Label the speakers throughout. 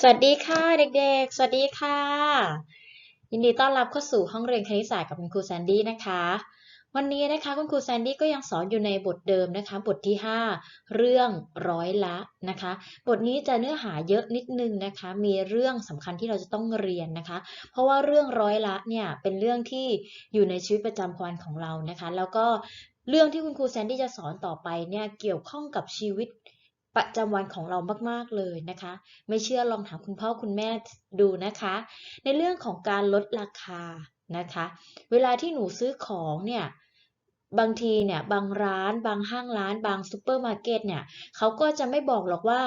Speaker 1: สวัสดีค่ะเด็กๆ สวัสดีค่ะ ยินดีต้อนรับเข้าสู่ห้องเรียนคณิตศาสตร์กับคุณครูแซนดี้นะคะ วันนี้นะคะคุณครูแซนดี้ก็ยังสอนอยู่ในบทเดิมนะคะ บทที่ 5 เรื่องร้อยละนะคะ บทนี้จะเนื้อหาเยอะนิดนึงนะคะ มีเรื่องสำคัญที่เราจะต้องเรียนนะคะ เพราะว่าเรื่องร้อยละเนี่ยเป็นเรื่องที่อยู่ในชีวิตประจำวันของเรานะคะ แล้วก็เรื่องที่คุณครูแซนดี้จะสอนต่อไปเนี่ยเกี่ยวข้องกับชีวิต ประจำวันของเรามากๆเลยนะคะ ไม่เชื่อลองถามคุณพ่อคุณแม่ดูนะคะ ในเรื่องของการลดราคานะคะ เวลาที่หนูซื้อของเนี่ยบางทีเนี่ยบางร้านบางห้างร้าน บางซูเปอร์มาร์เก็ตเนี่ยเขาก็จะไม่บอกหรอกว่า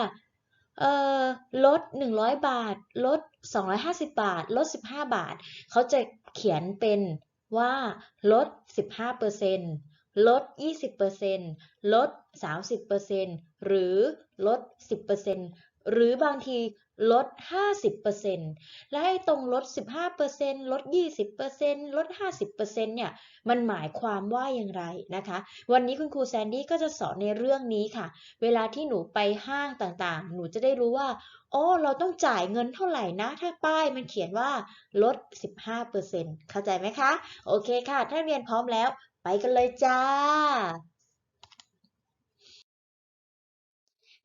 Speaker 1: เออลด 100 บาท ลด 250 บาท ลด 15 บาท เขาจะเขียนเป็นว่าลด 15% ลด 20%ลด 30%หรือลด 10%หรือบางทีลด 50%และไอ้ตรงลด 15%ลด 20%ลด 50%เนี่ย มันหมายความว่าอย่างไรนะคะ วันนี้คุณครูแซนดี้ก็จะสอนในเรื่องนี้ค่ะ เวลาที่หนูไปห้างต่างๆ หนูจะได้รู้ว่าอ๋อเราต้องจ่ายเงินเท่าไหร่นะ ถ้าป้ายมันเขียนว่าลด 15%เข้าใจไหมคะ โอเคค่ะ ถ้าเรียนพร้อมแล้ว ไปกันเลยจ้า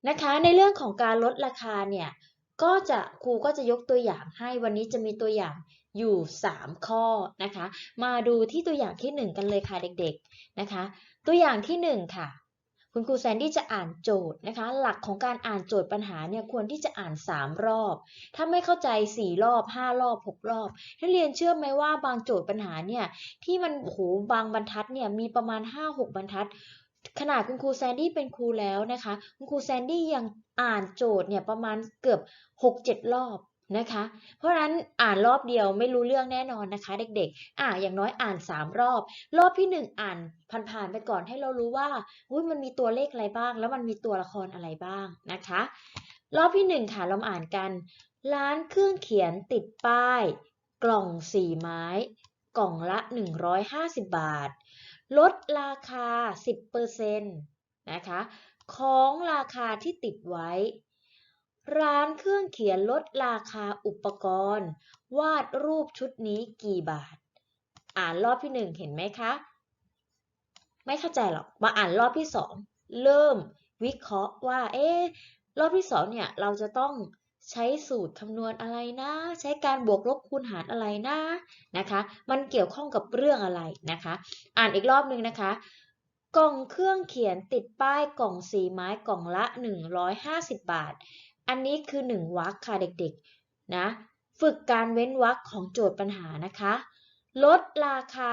Speaker 1: นะคะ ในเรื่องของการลดราคาเนี่ย ก็จะครูก็จะยกตัวอย่างให้วันนี้จะมีตัวอย่างอยู่ 3 ข้อนะคะ มาดูที่ตัวอย่างที่ 1 กันเลยค่ะเด็กๆนะคะ ตัวอย่างที่ 1 ค่ะ คุณครูแซนดี้จะอ่านโจทย์นะคะ หลักของการอ่านโจทย์ปัญหาเนี่ยควรที่จะอ่าน 3 รอบ ถ้าไม่เข้าใจ 4 รอบ 5 รอบ 6 รอบนักเรียนเชื่อไหมว่าบางโจทย์ปัญหาเนี่ยที่มันโหบางบรรทัดเนี่ยมีประมาณ 5-6 บรรทัด ขนาดคุณครูแซนดี้เป็นครูแล้วนะคะ คุณครูแซนดี้ยังอ่านโจทย์เนี่ยประมาณเกือบ 6-7 รอบ นะคะ เพราะฉะนั้นอ่านรอบเดียวไม่รู้เรื่องแน่นอนนะคะ เด็กๆ อ่าอย่างน้อยอ่าน 3 รอบ รอบที่ 1 อ่านผ่านๆไปก่อนให้เรารู้ว่าอุ้ยมันมีตัวเลขอะไรบ้าง แล้วมันมีตัวละครอะไรบ้างนะคะ รอบที่ 1 ค่ะเราอ่านกัน ร้านเครื่องเขียนติดป้าย กล่องสี่ไม้ กล่องละ 150 บาท ลดราคา 10%นะคะ ของราคาที่ติดไว้ ร้านเครื่องเขียนลดราคาอุปกรณ์ วาดรูปชุดนี้กี่บาท อ่านรอบที่หนึ่งเห็นไหมคะ ไม่เข้าใจหรอก มาอ่านรอบที่สองเริ่มวิเคราะห์ว่า เอ๊ะ รอบที่สองเนี่ยเราจะต้องใช้สูตรคำนวณอะไรนะ ใช้การบวกลบคูณหารอะไรนะนะคะ มันเกี่ยวข้องกับเรื่องอะไรนะคะ อ่านอีกรอบหนึ่งนะคะ กล่องเครื่องเขียนติดป้ายกล่องสีไม้กล่องละ 150 บาท อันนี้คือ 1วรรคค่ะเด็กๆ นะ ฝึกการเว้นวรรคของโจทย์ปัญหานะคะ ลดราคา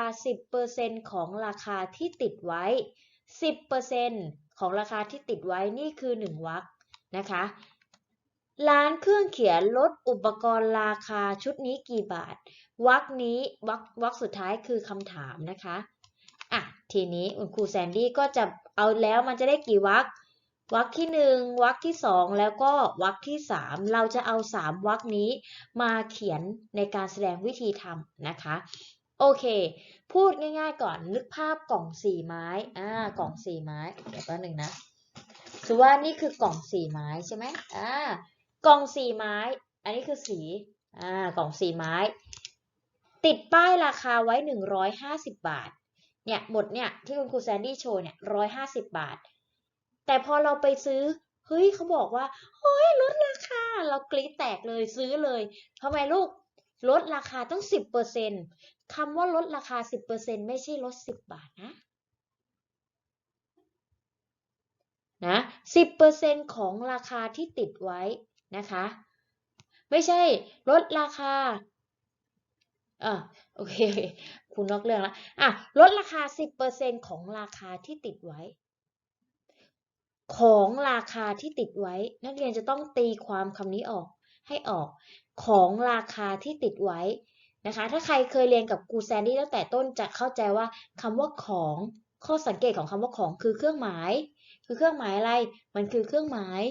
Speaker 1: 10%ของราคาที่ติดไว้ 10%ของราคาที่ติดไว้นี่คือ 1วรรคนะคะ ร้านเครื่องเขียนลดอุปกรณ์ราคาชุดนี้กี่บาท วรรคนี้วรรควรรคสุดท้ายคือคำถามนะคะ อะ ทีนี้คุณครูแซนดี้ก็จะเอาแล้วมันจะได้กี่วรรค วรรคที่หนึ่งวรรคที่สองแล้วก็วรรคที่สามเราจะเอาสามวรรคนี้มาเขียนในการแสดงวิธีทำนะคะโอเค พูดง่ายๆก่อน นึกภาพกล่องสี่ไม้ อ่า กล่องสี่ไม้ เดี๋ยวแป๊บหนึ่งนะ คือว่านี่คือกล่องสี่ไม้ใช่ไหมอ่า กล่องสี่ไม้ อันนี้คือสี อ่า กล่องสี่ไม้ ติดป้ายราคาไว้หนึ่งร้อยห้าสิบบาท เนี่ย หมดเนี่ย ที่คุณครูแซนดี้โชว์เนี่ยร้อยห้าสิบบาท แต่พอเราไปซื้อ เฮ้ยเขาบอกว่าเฮ้ยลดราคา เรากรี๊ดแตกเลยซื้อเลยทำไมลูกลดราคาต้องสิบเปอร์เซ็นคำว่าลดราคาสิบเปอร์เซ็นไม่ใช่ลดสิบบาทนะนะสิบเปอร์เซ็นของราคาที่ติดไว้นะคะ ไม่ใช่ลดราคาอะโอเคคุณนอกเรื่องแล้วอะลดราคา10%ของราคาที่ติดไว้ ของราคาที่ติดไว้ นักเรียนจะต้องตีความคำนี้ออกให้ออกของราคาที่ติดไว้นะคะ ถ้าใครเคยเรียนกับครูแซนดี้ตั้งแต่ต้นจะเข้าใจว่าคำว่าของข้อสังเกตของคำว่าของคือเครื่องหมาย คือเครื่องหมายอะไร มันคือเครื่องหมาย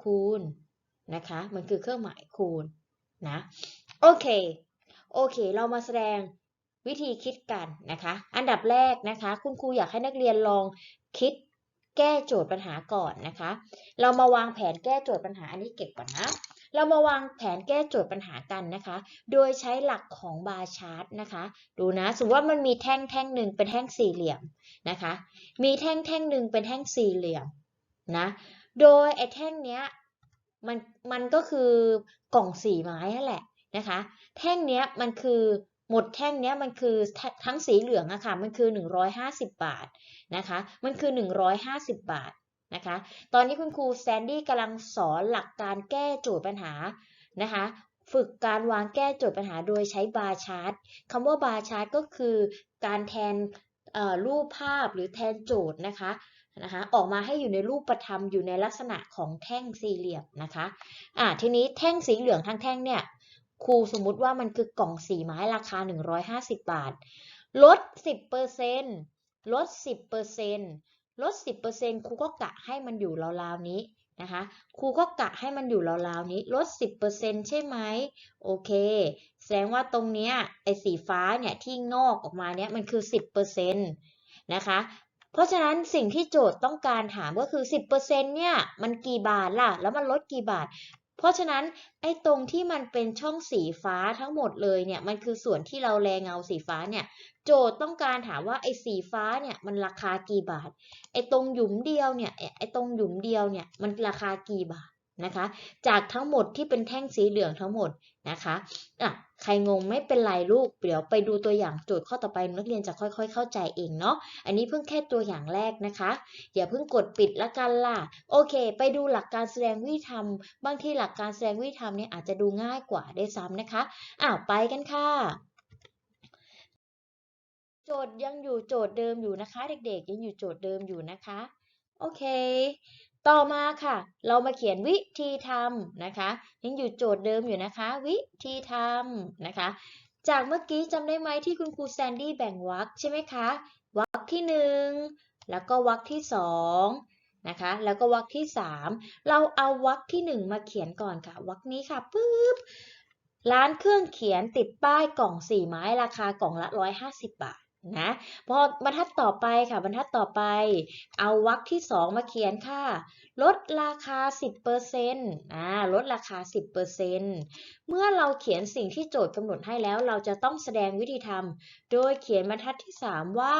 Speaker 1: คูณนะคะ มันคือเครื่องหมายคูณนะโอเคโอเค เรามาแสดงวิธีคิดกันนะคะ อันดับแรกนะคะ คุณครูอยากให้นักเรียนลองคิด แก้โจทย์ปัญหาก่อนนะคะ เรามาวางแผนแก้โจทย์ปัญหาอันนี้เก็บก่อนนะ เรามาวางแผนแก้โจทย์ปัญหากันนะคะ โดยใช้หลักของบาร์ชาร์ตนะคะ ดูนะ สมมติว่ามันมีแท่งแท่งหนึ่งเป็นแท่งสี่เหลี่ยมนะคะ มีแท่งแท่งหนึ่งเป็นแท่งสี่เหลี่ยมนะ โดยไอ้แท่งเนี้ยมันมันก็คือกล่องสี่ไม้นั่นแหละนะคะ แท่งเนี้ยมันคือ หมดแท่งเนี้ยมันคือทั้งสีเหลืองอะค่ะ มันคือ 150 บาทนะคะ มันคือ 150 บาทนะคะ ตอนนี้คุณครูแซนดี้กำลังสอนหลักการแก้โจทย์ปัญหานะคะฝึกการวางแก้โจทย์ปัญหาโดยใช้บาร์ชาร์ตคำว่าบาร์ชาร์ตก็คือการแทนรูปภาพหรือแทนโจทย์นะคะนะคะ ออกมาให้อยู่ในรูปประธรรมอยู่ในลักษณะของแท่งสี่เหลี่ยมนะคะอ่าทีนี้แท่งสีเหลืองทั้งแท่งเนี่ย ครูสมมุติว่ามันคือกล่องสีไม้ราคา 150 บาท ลด 10%ลด 10%ลด 10%ครูก็กะให้มันอยู่ราวๆนี้นะคะ ครูก็กะให้มันอยู่ราวๆนี้ ลด 10%ใช่ไหม โอเค แสดงว่าตรงเนี้ยไอ้สีฟ้าเนี่ยที่งอกออกมาเนี่ยมันคือ 10%นะคะ เพราะฉะนั้นสิ่งที่โจทย์ต้องการถามก็คือ 10%เนี่ยมันกี่บาทล่ะ แล้วมันลดกี่บาท เพราะฉะนั้นไอ้ตรงที่มันเป็นช่องสีฟ้าทั้งหมดเลยเนี่ยมันคือส่วนที่เราแลเงาสีฟ้าเนี่ยโจทย์ต้องการถามว่าไอ้สีฟ้าเนี่ยมันราคากี่บาทไอ้ตรงหยุมเดียวเนี่ยไอ้ไอ้ตรงหยุมเดียวเนี่ยมันราคากี่บาท นะคะ จากทั้งหมดที่เป็นแท่งสีเหลืองทั้งหมดนะคะอะใครงงไม่เป็นไรลูก เดี๋ยวไปดูตัวอย่างโจทย์ข้อต่อไปนักเรียนจะค่อย ๆ เข้าใจเองเนาะ อันนี้เพิ่งแค่ตัวอย่างแรกนะคะอย่าเพิ่งกดปิดละกันล่ะ โอเค ไปดูหลักการแสดงวิธีทำบางทีหลักการแสดงวิธีทำเนี่ยอาจจะดูง่ายกว่าได้ซ้ำนะคะอ้าวไปกันค่ะโจทย์ยังอยู่โจทย์เดิมอยู่นะคะ เด็กๆ ยังอยู่โจทย์เดิมอยู่นะคะ โอเค ต่อมาค่ะ เรามาเขียนวิธีทำนะคะ ยังอยู่โจทย์เดิมอยู่นะคะ วิธีทำนะคะ จากเมื่อกี้จำได้ไหมที่คุณครูแซนดี้แบ่งวรรคใช่ไหมคะวรรคที่หนึ่งแล้วก็วรรคที่สองนะคะ แล้วก็วรรคที่สามเราเอาวรรคที่หนึ่งมาเขียนก่อนค่ะวรรคนี้ค่ะปึ๊บร้านเครื่องเขียนติดป้ายกล่องสี่ไม้ราคากล่องละร้อยห้าสิบบาท นะพอบรรทัดต่อไปค่ะบรรทัดต่อไป เอาวรรคที่สองมาเขียนค่ะ ลดราคา 10%อ่าลดราคา 10%เมื่อเราเขียนสิ่งที่โจทย์กำหนดให้แล้วเราจะต้องแสดงวิธีทำโดยเขียนบรรทัดที่ 3 ว่า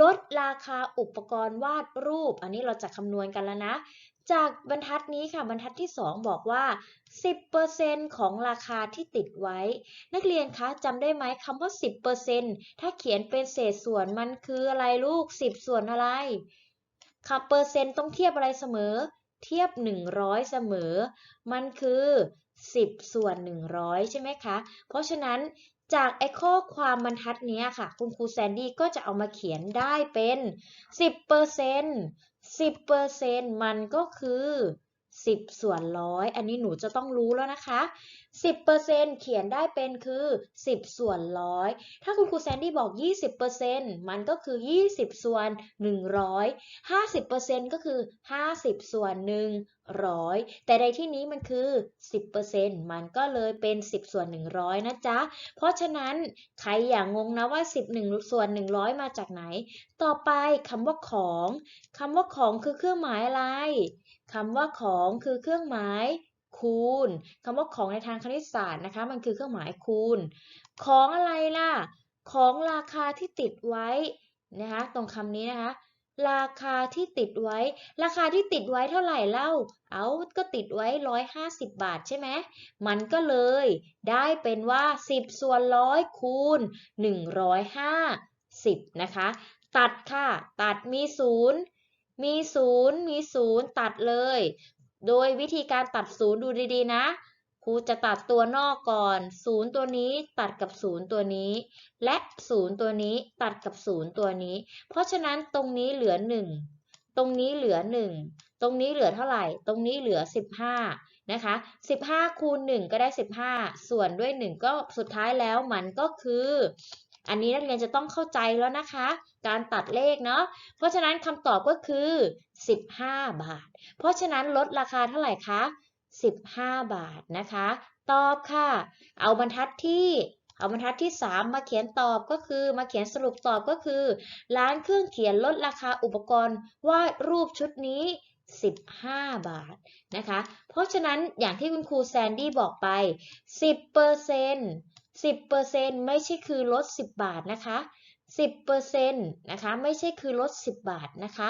Speaker 1: ลดราคาอุปกรณ์วาดรูป อันนี้เราจะคำนวณกันแล้วนะ จากบรรทัดนี้ค่ะบรรทัดที่ 2 บอกว่า 10%ของราคาที่ติดไว้ นักเรียนคะจำได้ไหมคำว่า 10%ถ้าเขียนเป็นเศษส่วนมันคืออะไรลูก 10 ส่วนอะไรค่ะเปอร์เซ็นต์ต้องเทียบอะไรเสมอ เทียบ 100 เสมอ มันคือ 10 ส่วน 100 ใช่ไหมคะ เพราะฉะนั้นจากไอ้ข้อความบรรทัดนี้ค่ะ คุณครูแซนดี้ก็จะเอามาเขียนได้เป็น 10% 10%มันก็คือ 10 ส่วนร้อย อันนี้หนูจะต้องรู้แล้วนะคะ 10%เขียนได้เป็นคือ 10 ส่วนร้อย ถ้าคุณครูแซนดี้บอก 20%มันก็คือ 20 ส่วน 100 50%ก็คือ 50 ส่วน 100 แต่ในที่นี้มันคือ 10%มันก็เลยเป็น 10 ส่วน 100 นะจ๊ะ เพราะฉะนั้นใครอย่างงงนะว่า 11 ส่วน 100 มาจากไหน ต่อไปคำว่าของ คำว่าของคือเครื่องหมายอะไร คำว่าของคือเครื่องหมาย คูณคำว่าของในทางคณิตศาสตร์นะคะ มันคือเครื่องหมายคูณ ของอะไรล่ะ ของราคาที่ติดไว้นะคะ ตรงคำนี้นะคะ ราคาที่ติดไว้ ราคาที่ติดไว้เท่าไหร่เล่า เอาก็ติดไว้ 150 บาทใช่ไหม มันก็เลยได้เป็นว่า 10 ส่วนร้อยคูณ 150 นะคะ ตัดค่ะ ตัดมีศูนย์มีศูนย์มีศูนย์ตัดเลย โดยวิธีการตัดศูนย์ดูดีๆนะ ครูจะตัดตัวนอกก่อนศูนย์ตัวนี้ตัดกับศูนย์ตัวนี้ และศูนย์ตัวนี้ตัดกับศูนย์ตัวนี้ เพราะฉะนั้นตรงนี้เหลือ 1 ตรงนี้เหลือ 1 ตรงนี้เหลือเท่าไหร่ ตรงนี้เหลือ 15 นะคะ 15 คูณ 1 ก็ได้ 15 ส่วนด้วย 1 ก็สุดท้ายแล้วมันก็คือ อันนี้นักเรียนจะต้องเข้าใจแล้วนะคะ การตัดเลขเนาะ เพราะฉะนั้นคำตอบก็คือ 15 บาท เพราะฉะนั้นลดราคาเท่าไหร่คะ 15 บาทนะคะ ตอบค่ะ เอาบรรทัดที่ เอาบรรทัดที่ 3 มาเขียนตอบก็คือมาเขียนสรุปตอบก็คือ ร้านเครื่องเขียนลดราคาอุปกรณ์วาดรูปชุดนี้ 15 บาทนะคะ เพราะฉะนั้นอย่างที่คุณครูแซนดี้บอกไป 10% 10%ไม่ใช่คือลด 10 บาทนะคะ 10%นะคะไม่ใช่คือลด 10 บาทนะคะ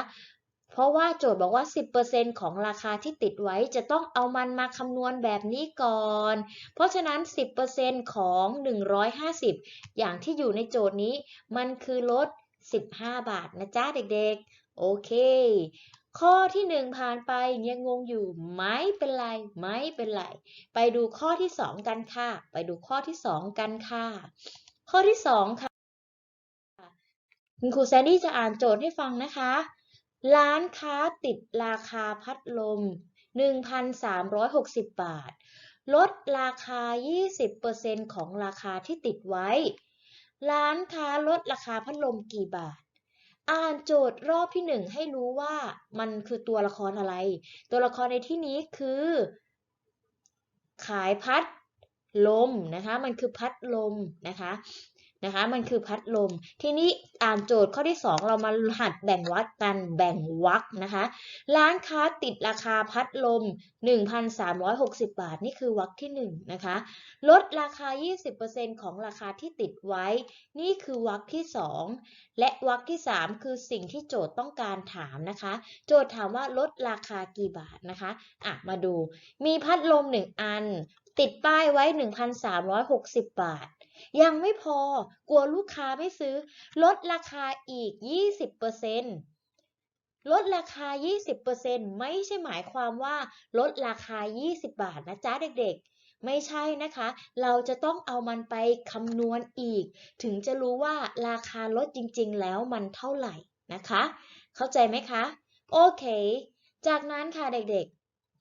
Speaker 1: เพราะว่าโจทย์บอกว่า 10%ของราคาที่ติดไว้จะต้องเอามันมาคำนวณแบบนี้ก่อน เพราะฉะนั้น 10%ของ 150 อย่างที่อยู่ในโจทย์นี้ มันคือลด 15 บาทนะจ๊ะเด็กๆ โอเค ข้อที่ 1 ผ่านไปยังงงอยู่ไม่เป็นไรไม่เป็นไร ไปดูข้อที่ 2 กันค่ะ ไปดูข้อที่ 2 กันค่ะ ข้อที่ 2 ค่ะ คุณครูแซนดี้จะอ่านโจทย์ให้ฟังนะคะ ร้านค้าติดราคาพัดลม 1,360 บาท ลดราคา 20%ของราคาที่ติดไว้ ร้านค้าลดราคาพัดลมกี่บาท อ่านโจทย์รอบที่หนึ่งให้รู้ว่ามันคือตัวละครอะไร ตัวละครในที่นี้คือ ขายพัดลมนะคะ มันคือพัดลมนะคะ นะคะ มันคือพัดลม ทีนี้อ่านโจทย์ข้อที่ 2 เรามาหัดแบ่งวรรคกันแบ่งวรรคนะคะ ร้านค้าติดราคาพัดลม 1,360 บาท นี่คือวรรคที่ 1 นะคะ ลดราคา 20%ของราคาที่ติดไว้ นี่คือวรรคที่ 2 และวรรคที่ 3 คือสิ่งที่โจทย์ต้องการถามนะคะ โจทย์ถามว่าลดราคากี่บาทนะคะ อะ มาดู มีพัดลม 1 อัน ติดป้ายไว้ 1,360 บาท ยังไม่พอกลัวลูกค้าไม่ซื้อ ลดราคาอีก 20%ลดราคา 20%ไม่ใช่หมายความว่าลดราคา 20 บาทนะจ๊ะเด็กๆ ไม่ใช่นะคะ เราจะต้องเอามันไปคำนวณอีก ถึงจะรู้ว่าราคาลดจริงๆ แล้วมันเท่าไหร่นะคะ เข้าใจไหมคะ โอเค จากนั้นค่ะเด็ก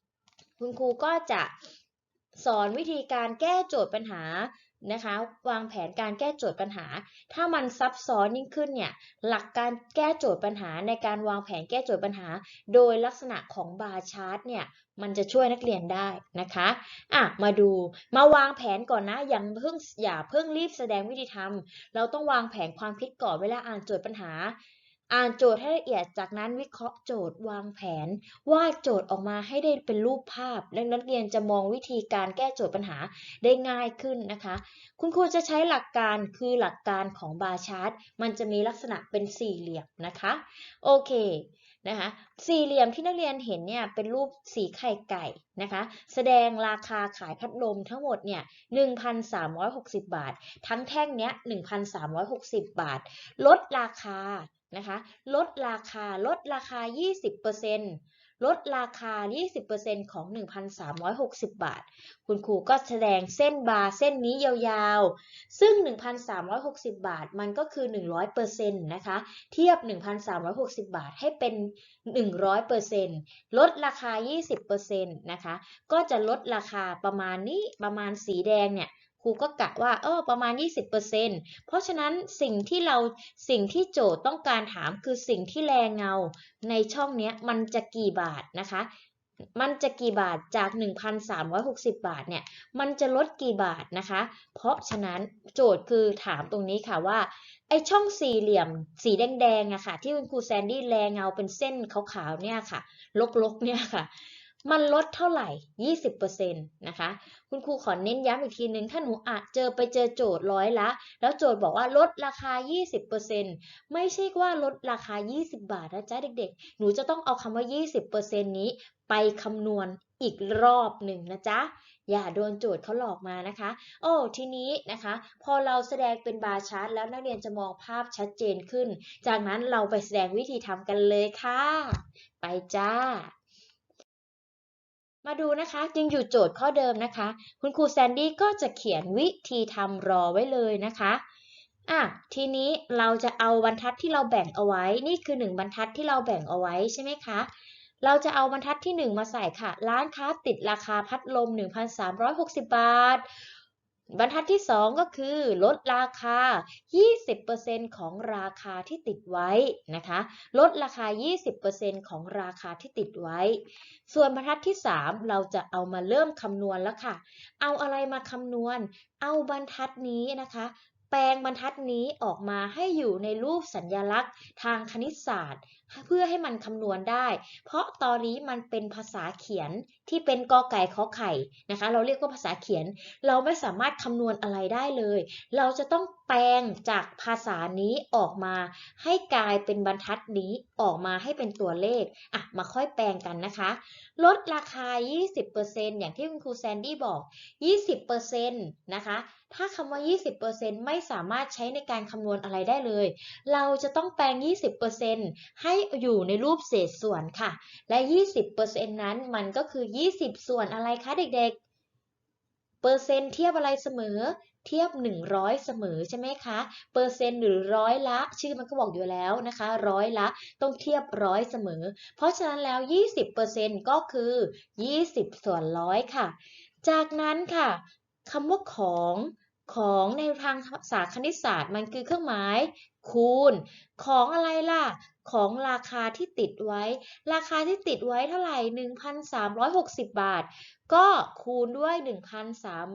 Speaker 1: ๆ คุณครูก็จะ สอนวิธีการแก้โจทย์ปัญหานะคะ วางแผนการแก้โจทย์ปัญหา ถ้ามันซับซ้อนยิ่งขึ้นเนี่ยหลักการแก้โจทย์ปัญหาในการวางแผนแก้โจทย์ปัญหา โดยลักษณะของบาร์ชาร์ตเนี่ยมันจะช่วยนักเรียนได้นะคะอะมาดูมาวางแผนก่อนนะอย่าเพิ่งอย่าเพิ่งรีบแสดงวิธีทำเราต้องวางแผนความคิดก่อนเวลาอ่านโจทย์ปัญหา อ่านโจทย์ให้ละเอียดจากนั้นวิเคราะห์โจทย์วางแผนวาดโจทย์ออกมาให้ได้เป็นรูปภาพและนักเรียนจะมองวิธีการแก้โจทย์ปัญหาได้ง่ายขึ้นนะคะ คุณครูจะใช้หลักการคือหลักการของบาร์ชาร์ตมันจะมีลักษณะเป็นสี่เหลี่ยมนะคะโอเคนะคะสี่เหลี่ยมที่นักเรียนเห็นเนี่ยเป็นรูปสีไข่ไก่นะคะ แสดงราคาขายพัดลมทั้งหมดเนี่ย1,360 บาท ทั้งแท่งเนี้ย1,360 บาท ลดราคา นะคะ ลดราคาลดราคา 20%ลดราคา 20%ของ 1,360 บาท คุณครูก็แสดงเส้นบาร์เส้นนี้ยาวๆ ซึ่ง 1,360 บาทมันก็คือ 100%นะคะ เทียบ 1,360 บาทให้เป็น 100%ลดราคา 20%นะคะ ก็จะลดราคาประมาณนี้ประมาณสีแดงเนี่ย ครูก็กะว่าเออประมาณ 20%เพราะฉะนั้นสิ่งที่เราสิ่งที่โจทย์ต้องการถามคือสิ่งที่แลเงาในช่องนี้มันจะกี่บาทนะคะ มันจะกี่บาทจาก 1,360 บาทเนี่ย มันจะลดกี่บาทนะคะ เพราะฉะนั้นโจทย์คือถามตรงนี้ค่ะว่าไอช่องสี่เหลี่ยมสีแดงๆอะค่ะที่คุณครูแซนดี้แลเงาเป็นเส้นขาวๆเนี่ยค่ะลกๆเนี่ยค่ะ มันลดเท่าไหร่ 20%นะคะ คุณครูขอเน้นย้ำอีกทีหนึ่งถ้าหนูอาจเจอไปเจอโจทย์ร้อยละ แล้วโจทย์บอกว่าลดราคา 20%ไม่ใช่ว่าลดราคา 20 บาทนะจ๊ะเด็กๆ หนูจะต้องเอาคำว่า 20%นี้ไปคำนวณอีกรอบหนึ่งนะจ๊ะ อย่าโดนโจทย์เขาหลอกมานะคะ โอ้ทีนี้นะคะ พอเราแสดงเป็นบาร์ชาร์ตแล้วนักเรียนจะมองภาพชัดเจนขึ้น จากนั้นเราไปแสดงวิธีทำกันเลยค่ะ ไปจ้า มาดูนะคะยังอยู่โจทย์ข้อเดิมนะคะ คุณครูแซนดี้ก็จะเขียนวิธีทำรอไว้เลยนะคะอะทีนี้เราจะเอาบรรทัดที่เราแบ่งเอาไว้ นี่คือหนึ่งบรรทัดที่เราแบ่งเอาไว้ใช่ไหมคะ เราจะเอาบรรทัดที่ 1 มาใส่ค่ะ ร้านค้าติดราคาพัดลม 1,360 บาท บรรทัดที่ 2 ก็คือ ลดราคา 20%ของราคาที่ติดไว้นะคะ ลดราคา 20%ของราคาที่ติดไว้ ส่วนบรรทัดที่ 3 เราจะเอามาเริ่มคำนวณแล้วค่ะ เอาอะไรมาคำนวณ เอาบรรทัดนี้นะคะ แปลงบรรทัดนี้ออกมาให้อยู่ในรูปสัญลักษณ์ทางคณิตศาสตร์ เพื่อให้มันคำนวณได้ เพราะตอนนี้มันเป็นภาษาเขียนที่เป็นกอไก่ขอไข่นะคะ เราเรียกว่าภาษาเขียน เราไม่สามารถคำนวณอะไรได้เลย เราจะต้องแปลงจากภาษานี้ออกมา ให้กลายเป็นบรรทัดนี้ออกมาให้เป็นตัวเลขอะมาค่อยแปลงกันนะคะ ลดราคา 20%อย่างที่คุณครูแซนดี้บอก 20%นะคะถ้าคำว่า 20%ไม่สามารถใช้ในการคำนวณอะไรได้เลย เราจะต้องแปลง 20%ให้อยู่ในรูปเศษส่วนค่ะ และ 20%นั้นมันก็คือ 20 ส่วนอะไรคะเด็กๆ เปอร์เซ็นต์เทียบอะไรเสมอ เทียบ 100 เสมอใช่ไหมคะ เปอร์เซ็นต์หรือร้อยละ ชื่อมันก็บอกอยู่แล้วนะคะ ร้อยละต้องเทียบร้อยเสมอ เพราะฉะนั้นแล้ว 20%ก็คือ 20 ส่วนร้อยค่ะ จากนั้นค่ะคำว่าของ ของในทางภาษาคณิตศาสตร์ มันคือเครื่องหมายคูณ ของอะไรล่ะ ของราคาที่ติดไว้ ราคาที่ติดไว้เท่าไหร่ 1,360 บาท ก็คูณด้วย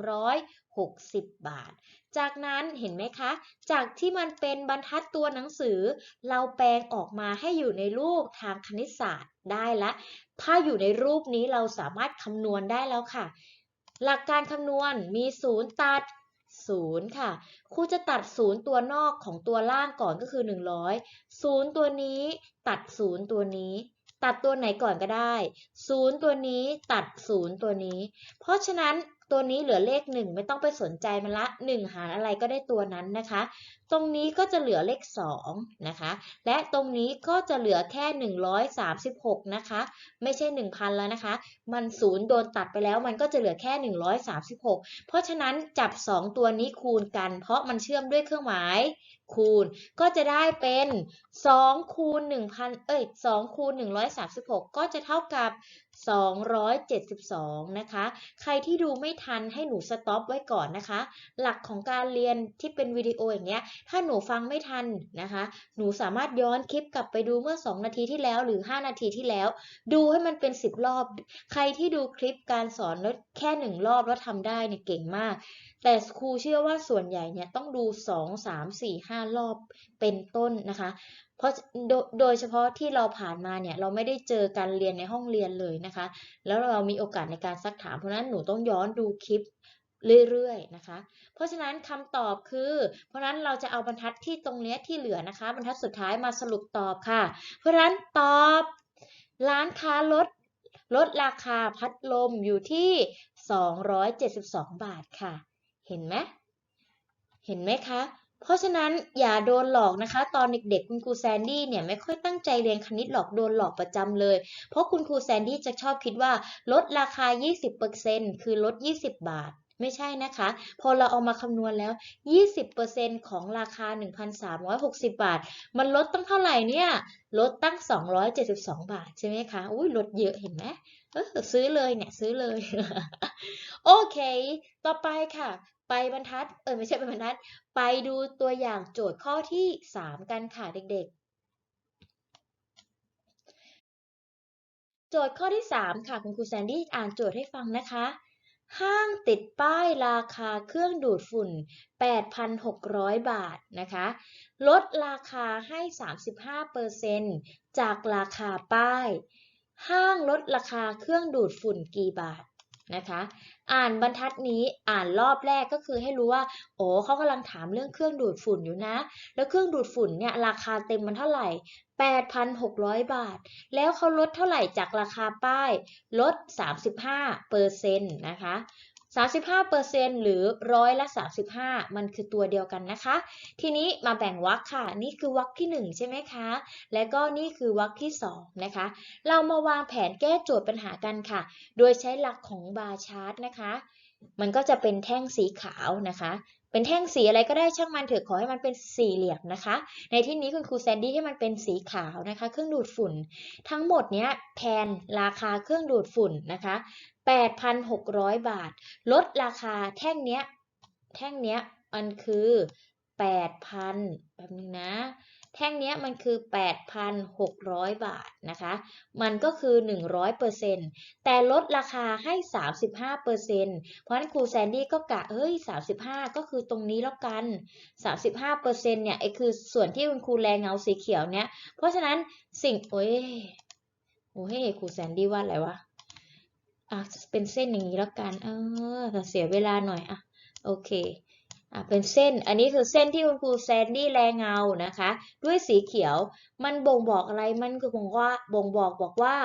Speaker 1: 1,360 บาท จากนั้นเห็นไหมคะ จากที่มันเป็นบรรทัดตัวหนังสือ เราแปลงออกมาให้อยู่ในรูปทางคณิตศาสตร์ได้ละ ถ้าอยู่ในรูปนี้เราสามารถคำนวณได้แล้วค่ะ หลักการคำนวณมีศูนย์ตัด ศูนย์ค่ะ ครูจะตัดศูนย์ตัวนอกของตัวล่างก่อนก็คือ 100ศูนย์ตัวนี้ตัดศูนย์ตัวนี้ ตัดตัวไหนก่อนก็ได้ศูนย์ตัวนี้ตัดศูนย์ตัวนี้ เพราะฉะนั้นตัวนี้เหลือเลข 1 ไม่ต้องไปสนใจมันละ 1 หารอะไรก็ได้ตัวนั้นนะคะตรงนี้ก็จะเหลือเลข2นะคะ และตรงนี้ก็จะเหลือแค่ 136 นะคะ ไม่ใช่ 1,000 แล้วนะคะ มันศูนย์โดนตัดไปแล้วมันก็จะเหลือแค่ 136 เพราะฉะนั้นจับ 2 ตัวนี้คูณกัน เพราะมันเชื่อมด้วยเครื่องหมายคูณก็จะได้เป็น2คูณ1,000 เอ้ย2คูณ136 ก็จะเท่ากับ 272 นะคะ ใครที่ดูไม่ทันให้หนูสต็อปไว้ก่อนนะคะ หลักของการเรียนที่เป็นวิดีโออย่างเงี้ยถ้าหนูฟังไม่ทันนะคะ หนูสามารถย้อนคลิปกลับไปดูเมื่อ 2 นาทีที่แล้วหรือ 5 นาทีที่แล้ว ดูให้มันเป็น 10 รอบ ใครที่ดูคลิปการสอนแล้วแค่ 1 รอบแล้วทำได้เนี่ยเก่งมาก แต่ครูเชื่อว่าส่วนใหญ่เนี่ยต้องดู 2 3 4 5 รอบเป็นต้นนะคะเพราะโดโดยเฉพาะที่เราผ่านมาเนี่ยเราไม่ได้เจอการเรียนในห้องเรียนเลยนะคะ แล้วเรามีโอกาสในการซักถามเพราะฉะนั้นหนูต้องย้อนดูคลิป เรื่อยๆนะคะ เพราะฉะนั้นคำตอบคือ เพราะฉะนั้นเราจะเอาบรรทัดที่ตรงเนี้ยที่เหลือนะคะ บรรทัดสุดท้ายมาสรุปตอบค่ะ เพราะฉะนั้นตอบ ร้านค้าลดลดราคาพัดลมอยู่ที่ 272 บาทค่ะ เห็นไหมเห็นไหมคะ เพราะฉะนั้นอย่าโดนหลอกนะคะ ตอนเด็กๆ คุณครูแซนดี้เนี่ยไม่ค่อยตั้งใจเรียนคณิตหรอกโดนหลอกประจำเลย เพราะคุณครูแซนดี้จะชอบคิดว่า ลดราคา 20%คือลด 20 บาท ไม่ใช่นะคะ พอเราเอามาคำนวณแล้ว 20%ของราคา 1,360 บาท มันลดตั้งเท่าไหร่เนี่ย ลดตั้ง 272 บาท ใช่ไหมคะ อุ้ยลดเยอะเห็นไหมเออซื้อเลยเนี่ย ซื้อเลย โอเค ต่อไปค่ะ ไปบรรทัด เออไม่ใช่ไปบรรทัด ไปดูตัวอย่างโจทย์ข้อที่ 3 กันค่ะเด็กๆ โจทย์ข้อที่ 3 ค่ะ คุณครูแซนดี้อ่านโจทย์ให้ฟังนะคะ ห้างติดป้ายราคาเครื่องดูดฝุ่น 8,600 บาทนะคะ ลดราคาให้ 35%จากราคาป้าย ห้างลดราคาเครื่องดูดฝุ่นกี่บาทนะคะ อ่านบรรทัดนี้อ่านรอบแรกก็คือให้รู้ว่า โอ้เขากำลังถามเรื่องเครื่องดูดฝุ่นอยู่นะ แล้วเครื่องดูดฝุ่นเนี่ยราคาเต็มมันเท่าไหร่ 8,600 บาท แล้วเขาลดเท่าไหร่จากราคาป้าย ลด 35เปอร์เซ็นต์นะคะ 35เปอร์เซ็นต์หรือร้อยละ 35 มันคือตัวเดียวกันนะคะ ทีนี้มาแบ่งวรรคค่ะ นี่คือวรรคที่ 1 ใช่ไหมคะ และก็นี่คือวรรคที่ 2 นะคะ เรามาวางแผนแก้โจทย์ปัญหากันค่ะ โดยใช้หลักของบาร์ชาร์ตนะคะ มันก็จะเป็นแท่งสีขาวนะคะ เป็นแท่งสีอะไรก็ได้ช่างมันเถอะขอให้มันเป็นสี่เหลี่ยมนะคะ ในที่นี้คุณครูแซนดี้ให้มันเป็นสีขาวนะคะ เครื่องดูดฝุ่น ทั้งหมดเนี้ยแทนราคาเครื่องดูดฝุ่นนะคะ 8,600 บาท ลดราคาแท่งเนี้ย แท่งเนี้ยมันคือ 8,000แบบนึงนะแท่งเนี้ยมันคือ 8,600 บาทนะคะ มันก็คือ 100%แต่ลดราคาให้ 35%เพราะฉะนั้นครูแซนดี้ก็กะ เฮ้ย 35 ก็คือตรงนี้แล้วกัน 35%เนี่ย ไอ้คือส่วนที่คุณครูแรงเงาสีเขียวเนี่ย เพราะฉะนั้นสิ่ง โอ้ย โอ้ยครูแซนดี้ว่าอะไรวะ อะเป็นเส้นอย่างนี้แล้วกันเออแต่เสียเวลาหน่อยอะโอเคอะเป็นเส้นอันนี้คือเส้นที่คุณครูแซนดี้แรงเงานะคะ ด้วยสีเขียวมันบ่งบอกอะไรมันคือบ่งว่าบ่งบอกบอกว่า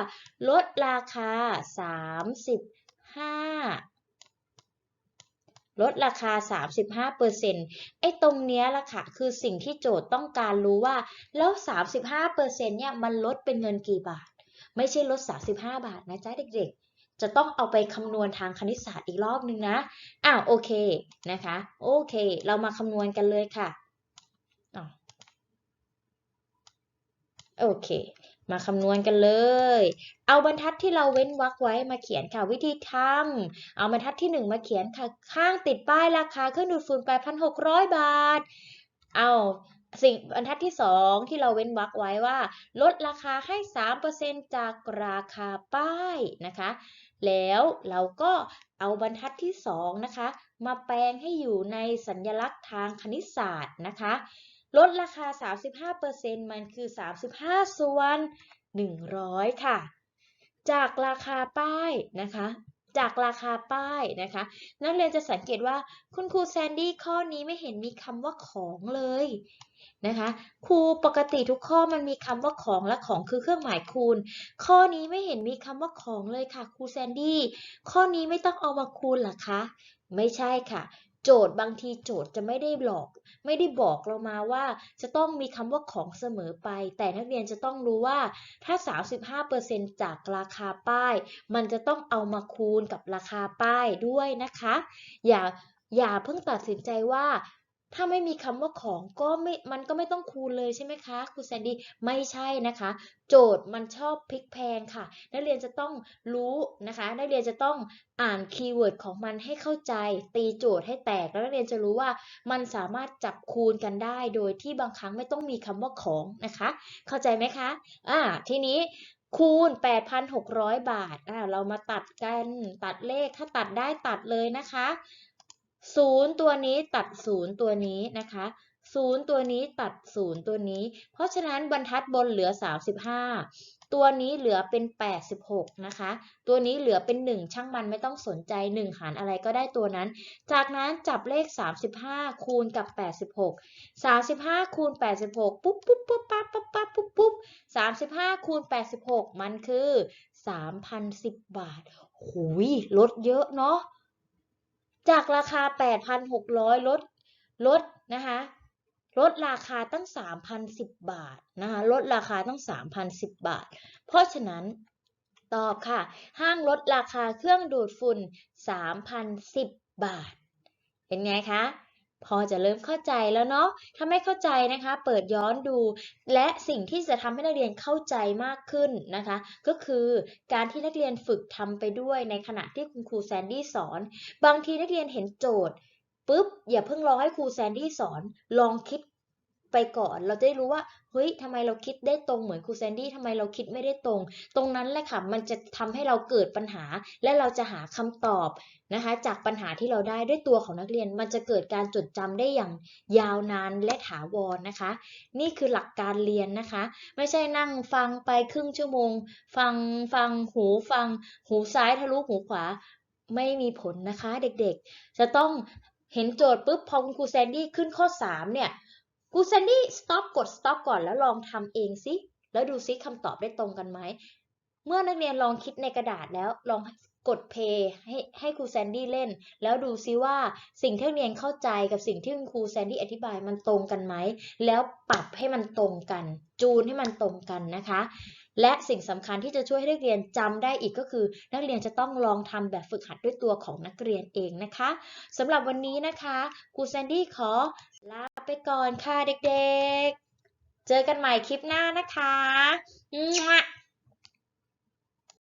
Speaker 1: ลดราคา 35ลดราคา 35เปอร์เซ็นต์ไอ้ตรงเนี้ยละค่ะ คือสิ่งที่โจทย์ต้องการรู้ว่า แล้ว 35เปอร์เซ็นต์เนี่ย มันลดเป็นเงินกี่บาท ไม่ใช่ลด 35 บาทนะจ๊ะเด็กๆ จะต้องเอาไปคำนวณทางคณิตศาสตร์อีกรอบนึงนะ อ้าวโอเคนะคะ โอเค เรามาคำนวณกันเลยค่ะ โอเค มาคำนวณกันเลย เอาบรรทัดที่เราเว้นวรรคไว้มาเขียนค่ะวิธีทำเอาบรรทัดที่ 1 มาเขียนค่ะ ข้างติดป้ายราคาเครื่องดูดฝุ่น8,600 บาท เอาสิ่งบรรทัดที่ 2 ที่เราเว้นวรรคไว้ว่า ลดราคาให้ 3%จากราคาป้ายนะคะ แล้วเราก็เอาบรรทัดที่ 2 นะคะ มาแปลงให้อยู่ในสัญลักษณ์ทางคณิตศาสตร์นะคะ ลดราคา 35%มันคือ 35 ส่วน 100 ค่ะ จากราคาป้ายนะคะ จากราคาป้ายนะคะ นักเรียนจะสังเกตว่าคุณครูแซนดี้ข้อนี้ไม่เห็นมีคำว่าของเลยนะคะ ครูปกติทุกข้อมันมีคำว่าของและของคือเครื่องหมายคูณ ข้อนี้ไม่เห็นมีคำว่าของเลยค่ะ ครูแซนดี้ข้อนี้ไม่ต้องเอามาคูณหรอคะ ไม่ใช่ค่ะ โจทย์บางทีโจทย์จะไม่ได้หลอก ไม่ได้บอกเรามาว่า จะต้องมีคำว่าของเสมอไป แต่นักเรียนจะต้องรู้ว่าถ้า 35%จากราคาป้าย มันจะต้องเอามาคูณกับราคาป้ายด้วยนะคะ อย่าอย่าเพิ่งตัดสินใจว่า ถ้าไม่มีคำว่าของก็ไม่ มันก็ไม่ต้องคูณเลยใช่ไหมคะครูแซนดี้ไม่ใช่นะคะ โจทย์มันชอบพลิกแพงค่ะ นักเรียนจะต้องรู้นะคะ นักเรียนจะต้องอ่านคีย์เวิร์ดของมันให้เข้าใจ ตีโจทย์ให้แตก แล้วนักเรียนจะรู้ว่ามันสามารถจับคูณกันได้ โดยที่บางครั้งไม่ต้องมีคำว่าของนะคะ เข้าใจไหมคะ อ่า ทีนี้คูณ 8,600 บาทอ่าเรามาตัดกัน ตัดเลข ถ้าตัดได้ตัดเลยนะคะ ศูนย์ตัวนี้ตัดศูนย์ตัวนี้นะคะศูนย์ตัวนี้ตัดศูนย์ตัวนี้ เพราะฉะนั้นบรรทัดบนเหลือ 35 ตัวนี้เหลือเป็น 86 นะคะ ตัวนี้เหลือเป็น 1 ช่างมันไม่ต้องสนใจ 1 หารอะไรก็ได้ตัวนั้น จากนั้นจับเลข 35 คูณกับ 86 35 คูณ 86 ปุ๊บปุ๊บปุ๊บปั๊บปั๊บปั๊บปุ๊บปุ๊บ35 คูณ 86 มันคือ 3,010 บาทหูยลดเยอะเนาะ จากราคา 8,600 ลดลดนะคะลดราคาตั้ง 3,010 บาทนะคะลดราคาตั้ง 3,010 บาท เพราะฉะนั้นตอบค่ะ ห้างลดราคาเครื่องดูดฝุ่น 3,010 บาท เป็นไงคะ พอจะเริ่มเข้าใจแล้วเนาะ ถ้าไม่เข้าใจนะคะ เปิดย้อนดู และสิ่งที่จะทำให้นักเรียนเข้าใจมากขึ้นนะคะ ก็คือการที่นักเรียนฝึกทำไปด้วยในขณะที่คุณครูแซนดี้สอน บางทีนักเรียนเห็นโจทย์ปุ๊บอย่าเพิ่งรอให้ครูแซนดี้สอน ลองคิด ไปก่อน เราจะได้รู้ว่าเฮ้ยทำไมเราคิดได้ตรงเหมือนครูแซนดี้ทำไมเราคิดไม่ได้ตรง ตรงนั้นแหละค่ะมันจะทำให้เราเกิดปัญหา และเราจะหาคำตอบนะคะ จากปัญหาที่เราได้ด้วยตัวของนักเรียน มันจะเกิดการจดจำได้อย่างยาวนานและถาวรนะคะ นี่คือหลักการเรียนนะคะ ไม่ใช่นั่งฟังไปครึ่งชั่วโมง ฟังฟังหูฟัง หูซ้ายทะลุหูขวาไม่มีผลนะคะเด็กๆ จะต้องเห็นโจทย์ปุ๊บพอคุณครูแซนดี้ขึ้นข้อ 3 เนี่ย ครูแซนดี้ stop กด stop ก่อนแล้วลองทำเองสิแล้วดูซิคำตอบได้ตรงกันไหม เมื่อนักเรียนลองคิดในกระดาษแล้วลองกดเพย์ให้ให้ครูแซนดี้เล่น แล้วดูซิว่าสิ่งที่นักเรียนเข้าใจกับสิ่งที่ครูแซนดี้อธิบายมันตรงกันไหม แล้วปรับให้มันตรงกัน จูนให้มันตรงกันนะคะ และสิ่งสำคัญที่จะช่วยให้นักเรียนจำได้อีกก็คือ นักเรียนจะต้องลองทำแบบฝึกหัดด้วยตัวของนักเรียนเองนะคะสำหรับวันนี้นะคะครูแซนดี้ขอลาไปก่อนค่ะเด็กๆ เจอกันใหม่คลิปหน้านะคะ